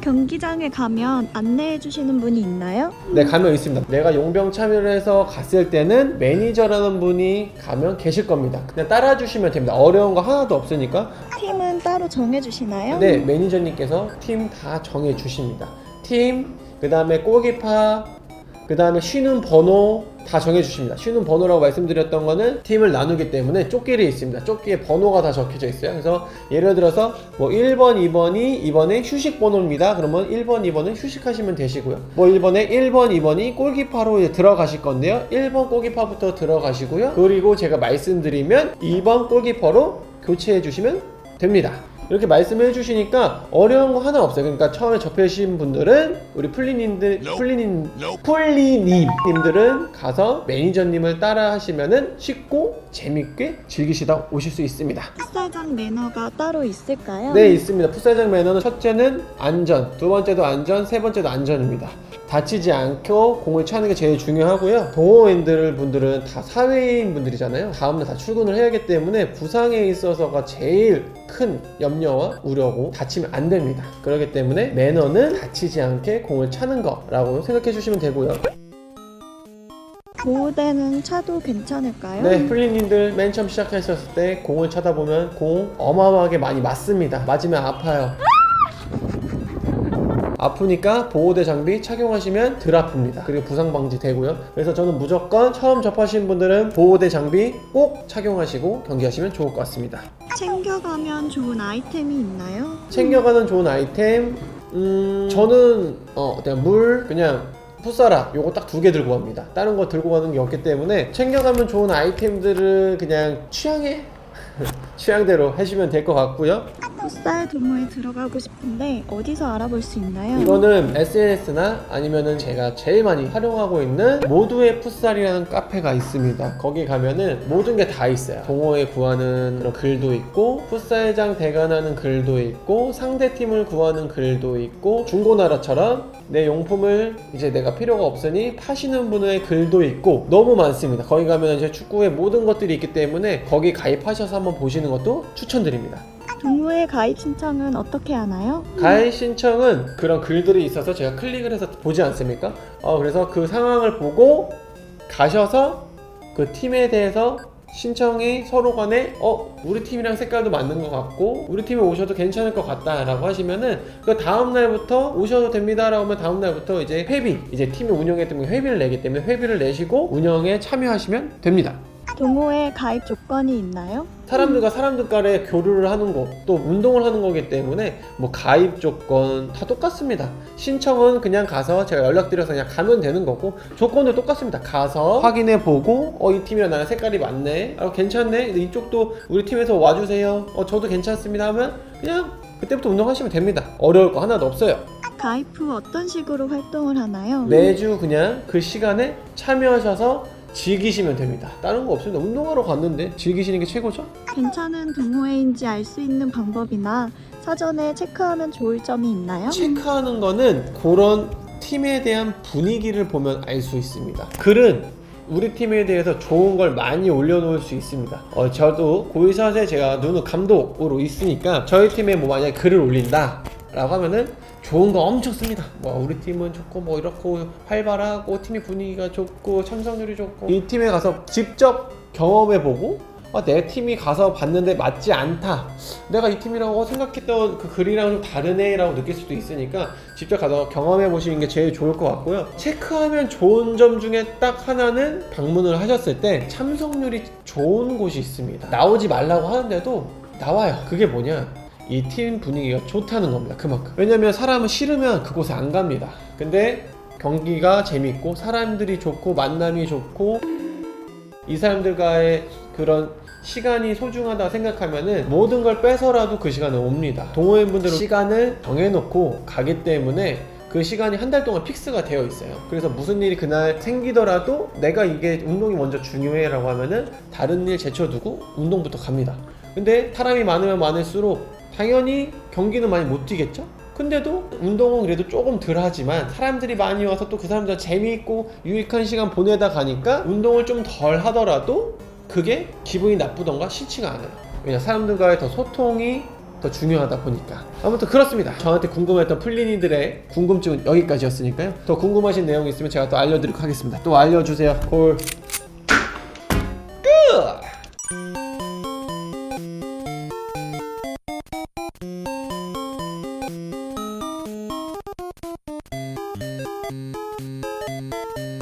경기장에 가면 안내해 주시는 분이 있나요? 네, 가면 있습니다. 내가 용병 참여를 해서 갔을 때는 매니저라는 분이 가면 계실 겁니다. 그냥 따라 주시면 됩니다. 어려운 거 하나도 없으니까. 팀은 따로 정해 주시나요? 네, 매니저님께서 팀 다 정해 주십니다. 팀, 그 다음에 골키파, 그 다음에 쉬는 번호 다 정해 주십니다. 쉬는 번호라고 말씀드렸던 거는 팀을 나누기 때문에 쪽길이 있습니다. 쪽기에 번호가 다 적혀져 있어요. 그래서 예를 들어서 뭐 1번, 2번이 이번에 휴식 번호입니다. 그러면 1번, 2번은 휴식하시면 되시고요. 뭐 1번에 1번, 2번이 골키파로 이제 들어가실 건데요. 1번 골키파부터 들어가시고요. 그리고 제가 말씀드리면 2번 골키퍼로 교체해 주시면 됩니다. 이렇게 말씀해 주시니까 어려운 거 하나 없어요. 그러니까 처음에 접해주신 분들은 우리 플리님들, 플리님, 플리님님들은 가서 매니저님을 따라 하시면은 쉽고 재밌게 즐기시다 오실 수 있습니다. 풋살장 매너가 따로 있을까요? 네, 있습니다. 풋살장 매너는 첫째는 안전, 두 번째도 안전, 세 번째도 안전입니다. 다치지 않고 공을 차는 게 제일 중요하고요. 동호인들 분들은 다 사회인 분들이잖아요. 다음날 다 출근을 해야 하기 때문에 부상에 있어서가 제일 큰 염려 와 우려고 다치면 안 됩니다. 그렇기 때문에 매너는 다치지 않게 공을 차는 거라고 생각해 주시면 되고요. 보호대는 차도 괜찮을까요? 네, 플리님들 맨 처음 시작하셨을 때 공을 차다 보면 공 어마어마하게 많이 맞습니다. 맞으면 아파요. 아프니까 보호대 장비 착용하시면 덜 아픕니다. 그리고 부상 방지 되고요. 그래서 저는 무조건 처음 접하신 분들은 보호대 장비 꼭 착용하시고 경기하시면 좋을 것 같습니다. 챙겨가면 좋은 아이템이 있나요? 챙겨가는 좋은 아이템, 음, 저는 어 그냥 물 그냥 풋사라 요거 딱 두 개 들고 갑니다. 다른 거 들고 가는 게 없기 때문에 챙겨가면 좋은 아이템들을 그냥 취향에 취향대로 하시면 될 것 같고요. 풋살 동호회 들어가고 싶은데 어디서 알아볼 수 있나요? 이거는 SNS나 아니면은 제가 제일 많이 활용하고 있는 모두의 풋살이라는 카페가 있습니다. 거기 가면은 모든 게 다 있어요. 동호회 구하는 그런 글도 있고, 풋살장 대관하는 글도 있고, 상대 팀을 구하는 글도 있고, 중고나라처럼 내 용품을 이제 내가 필요가 없으니 파시는 분의 글도 있고 너무 많습니다. 거기 가면 이제 축구의 모든 것들이 있기 때문에 거기 가입하셔서 한번 보시는 것도 추천드립니다. 동호회 가입 신청은 어떻게 하나요? 가입 신청은 그런 글들이 있어서 제가 클릭을 해서 보지 않습니까? 어, 그래서 그 상황을 보고 가셔서 그 팀에 대해서 신청이 서로 간에 어 우리 팀이랑 색깔도 맞는 것 같고 우리 팀에 오셔도 괜찮을 것 같다라고 하시면은 그 다음 날부터 오셔도 됩니다라고 하면 다음 날부터 이제 회비 이제 팀이 운영했던 게 회비를 내기 때문에 회비를 내시고 운영에 참여하시면 됩니다. 동호회 가입 조건이 있나요? 사람들과 사람들 간에 교류를 하는 거, 또 운동을 하는 거기 때문에 뭐 가입 조건 다 똑같습니다. 신청은 그냥 가서 제가 연락드려서 그냥 가면 되는 거고 조건도 똑같습니다. 가서 확인해 보고 어 이 팀이랑 나랑 색깔이 맞네, 아 괜찮네, 이쪽도 우리 팀에서 와주세요. 어 저도 괜찮습니다 하면 그냥 그때부터 운동하시면 됩니다. 어려울 거 하나도 없어요. 가입 후 어떤 식으로 활동을 하나요? 매주 그냥 그 시간에 참여하셔서 즐기시면 됩니다. 다른 거 없습니다. 운동하러 갔는데 즐기시는 게 최고죠? 괜찮은 동호회인지 알 수 있는 방법이나 사전에 체크하면 좋을 점이 있나요? 체크하는 거는 그런 팀에 대한 분위기를 보면 알 수 있습니다. 글은 우리 팀에 대해서 좋은 걸 많이 올려놓을 수 있습니다. 어, 저도 고이샷에 제가 누누 감독으로 있으니까 저희 팀에 뭐 만약에 글을 올린다. 라고 하면은 좋은 거 엄청 씁니다. 뭐 우리 팀은 좋고 뭐 이렇고 활발하고 팀의 분위기가 좋고 참석률이 좋고 이 팀에 가서 직접 경험해 보고 아, 내 팀이 가서 봤는데 맞지 않다. 내가 이 팀이라고 생각했던 그 글이랑 좀 다르네라고 느낄 수도 있으니까 직접 가서 경험해 보시는 게 제일 좋을 것 같고요. 체크하면 좋은 점 중에 딱 하나는 방문을 하셨을 때 참석률이 좋은 곳이 있습니다. 나오지 말라고 하는데도 나와요. 그게 뭐냐? 이 팀 분위기가 좋다는 겁니다. 그만큼. 왜냐면 사람은 싫으면 그곳에 안 갑니다. 근데 경기가 재밌고 사람들이 좋고 만남이 좋고 이 사람들과의 그런 시간이 소중하다 생각하면은 모든 걸 빼서라도 그 시간에 옵니다. 동호인분들은 시간을 정해놓고 가기 때문에 그 시간이 한 달 동안 픽스가 되어 있어요. 그래서 무슨 일이 그날 생기더라도 내가 이게 운동이 먼저 중요해라고 하면은 다른 일 제쳐두고 운동부터 갑니다. 근데 사람이 많으면 많을수록 당연히 경기는 많이 못 뛰겠죠? 근데도 운동은 그래도 조금 덜 하지만 사람들이 많이 와서 또 그 사람들 재미있고 유익한 시간 보내다 가니까 운동을 좀 덜 하더라도 그게 기분이 나쁘던가 싫지가 않아요. 왜냐 사람들과의 더 소통이 더 중요하다 보니까 아무튼 그렇습니다. 저한테 궁금했던 플리니들의 궁금증은 여기까지였으니까요. 더 궁금하신 내용 있으면 제가 또 알려드리도록 하겠습니다. 또 알려주세요. 콜. Thank you.